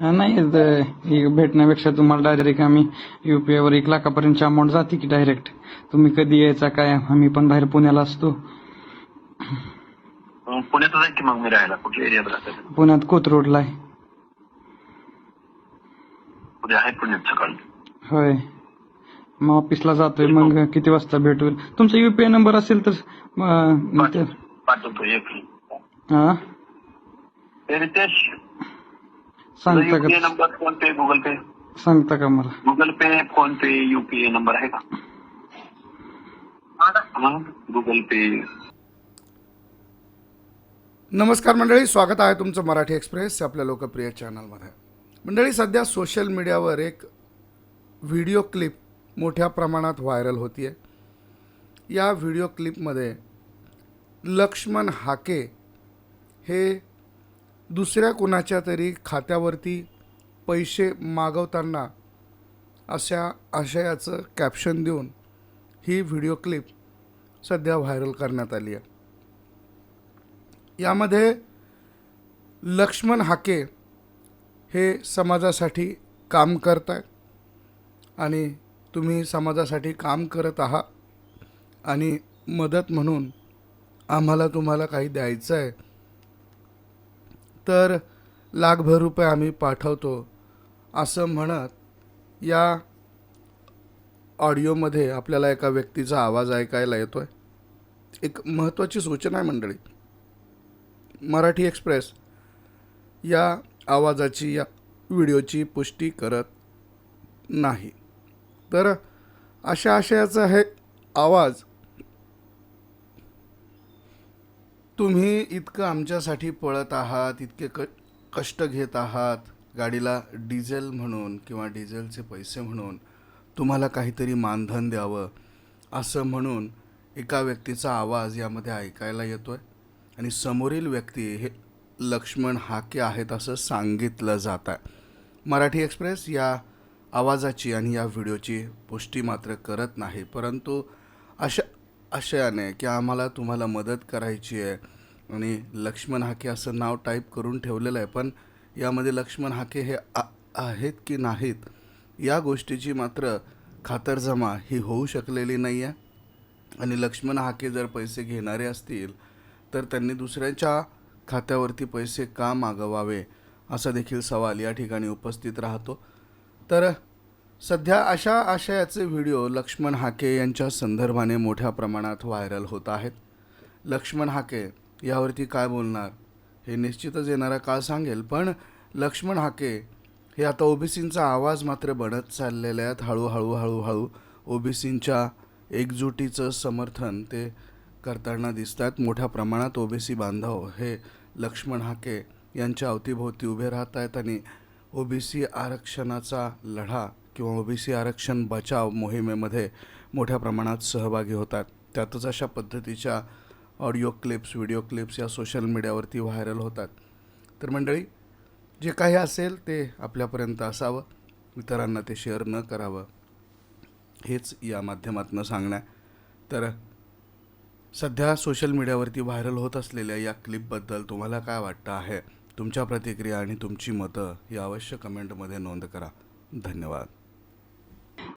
नाही भेटण्यापेक्षा तुम्हाला डायरेक्ट आम्ही युपीआय वर एक लाखापर्यंतची अमाऊंट जाते की डायरेक्ट तुम्ही कधी यायचा काय आम्ही पण बाहेर पुण्याला असतो. मग पुण्यातच आहे की मग मी राहायला? कुठल्या एरियात पुण्यात कोथरूडला आहे. उद्या आहे पुण्यात सकाळी? होय. मग ऑफिसला जातोय मग किती वाजता भेटू? तुमचा युपीआय नंबर असेल तर पाठवतो एक हा रितेश. सांगता युपीआय का number PhonePe Google Pay सांगता का मला? Google Pay PhonePe UPI number आहे का? गुगल पे नमस्कार मंडळी स्वागत आहे तुमचं मराठी एक्सप्रेस आपल्या लोकप्रिय चॅनलमध्ये. मंडळी सध्या सोशल मीडियावर एक व्हिडिओ क्लिप मोठ्या प्रमाणात व्हायरल होतीये. या व्हिडिओ क्लिपमध्ये लक्ष्मण हाके हे दुसऱ्या कुणाच्या तरी खात्यावरती पैसे मागवताना अशा आशयाचं कॅप्शन देऊन ही व्हिडिओ क्लिप सध्या व्हायरल करण्यात आली आहे. यामध्ये लक्ष्मण हाके हे समाजासाठी काम करत आहे आणि तुम्ही समाजासाठी काम करत आहात आणि मदत म्हणून आम्हाला तुम्हाला काही द्यायचं आहे तर लाखभर रुपये आम्ही पाठवतो असं म्हणत या ऑडिओमध्ये आपल्याला एका व्यक्तीचा आवाज ऐकायला येतो आहे एक महत्त्वाची सूचना आहे मंडळी. मराठी एक्सप्रेस या आवाजाची या व्हिडिओची पुष्टी करत नाही. तर अशा आशयाचा हे आवाज तुम्ही इतकं आमच्यासाठी पळत आहात इतके क कष्ट घेत आहात गाडीला डिझेल म्हणून किंवा डिझेलचे पैसे म्हणून तुम्हाला काहीतरी मानधन द्यावं असं म्हणून एका व्यक्तीचा आवाज यामध्ये ऐकायला येतो आहे आणि समोरील व्यक्ती हे लक्ष्मण हाके आहेत असं सांगितलं जात आहे. मराठी एक्सप्रेस या आवाजाची आणि या व्हिडिओची पुष्टी मात्र करत नाही परंतु अशा आशयाने की आम्हाला तुम्हाला मदत करायची आहे. आणि लक्ष्मण हाके असं नाव टाईप करून ठेवलेलं आहे. पण यामध्ये लक्ष्मण हाके हे आ आहेत की नाहीत या गोष्टीची मात्र खातरजमा ही होऊ शकलेली नाही आहे आणि लक्ष्मण हाके जर पैसे घेणारे असतील तर त्यांनी दुसऱ्यांच्या खात्यावरती पैसे का मागवावे असा देखील सवाल या ठिकाणी उपस्थित राहतो. तर सध्या अशा आशयाचे व्हिडिओ लक्ष्मण हाके यांच्या संदर्भाने मोठ्या प्रमाणात व्हायरल होत आहेत. लक्ष्मण हाके यावरती काय बोलणार? हे निश्चितच येणारा काळ सांगेल पण लक्ष्मण हाके हे आता ओबीसींचा आवाज मात्र बनत चाललेले आहेत. हळूहळू हळूहळू ओबीसींच्या एकजुटीचं समर्थन ते करताना दिसतात मोठ्या प्रमाणात ओबीसी बांधव हे लक्ष्मण हाके यांच्या अवतीभोवती उभे राहत आहेत आणि ओबीसी आरक्षणाचा लढा किंवा ओबीसी आरक्षण बचाव मोहिमेमध्ये मोठ्या प्रमाणात सहभागी होतात. त्यातच अशा पद्धतीच्या ऑडिओ क्लिप्स व्हिडिओ क्लिप्स या सोशल मीडियावरती व्हायरल होतात. तर मंडळी जे काही असेल ते आपल्यापर्यंत असावं. इतरांना ते शेअर न करावं. हेच या माध्यमातून सांगणं तर सध्या सोशल मीडियावरती व्हायरल होत असलेल्या या क्लिपबद्दल तुम्हाला काय वाटतं आहे? तुमच्या प्रतिक्रिया आणि तुमची मतं ही अवश्य कमेंटमध्ये नोंद करा. धन्यवाद.